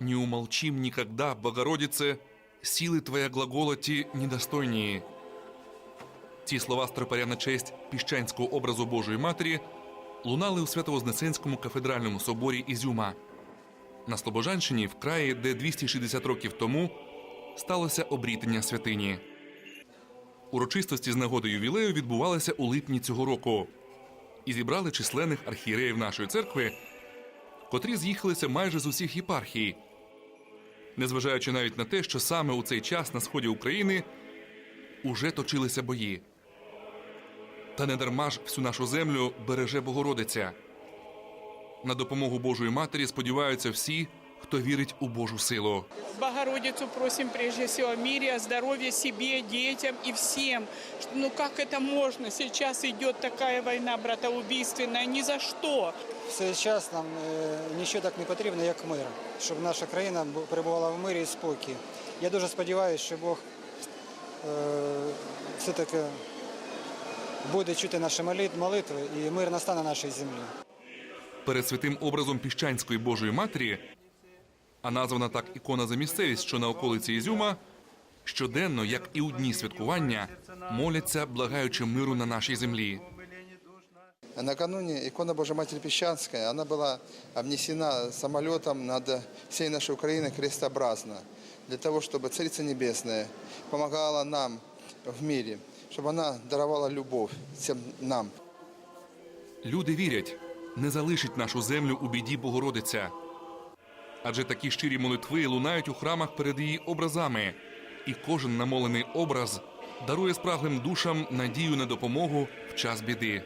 Не умолчим никогда, Богородице, силы Твоя глаголоті недостойні. Ці слова стропаря на честь піщанського образу Божої Матері лунали у Свято-Вознесенському кафедральному соборі Ізюма. На Слобожанщині, в краї, де 260 років тому сталося обрітення святині. Урочистості з нагоди ювілею відбувалися у липні цього року і зібрали численних архієреїв нашої церкви, котрі з'їхалися майже з усіх єпархій, незважаючи навіть на те, що саме у цей час на сході України уже точилися бої. Та не дарма ж всю нашу землю береже Богородиця. На допомогу Божої Матері сподіваються всі, хто вірить у Божу силу. Богородицу просим прежде всего о мире, о здоровье себе, детям и всем. Ну как это можно? Сейчас идет такая война братоубийственная. Ни за цей час нам е, нічого так не потрібно, як мир, щоб наша країна бу- перебувала в мирі і спокій. Я дуже сподіваюся, що Бог е, все-таки буде чути наші молитви і мир настане на нашій землі. Перед святим образом піщанської Божої Матері, а названа так ікона за місцевість, що на околиці Ізюма, щоденно, як і у дні святкування, моляться, благаючи миру на нашій землі. Накануне икона Божьей Матери Песчанская, она была обнесена самолетом над всей нашей Украиной крестообразно, для того, чтобы Царица Небесная помогала нам в мире, чтобы она даровала любовь всем нам. Люди вірять, не залишить нашу землю у біді Богородиця. Адже такі щирі молитви лунають у храмах перед її образами, і кожен намолений образ дарує спраглим душам надію на допомогу в час біди.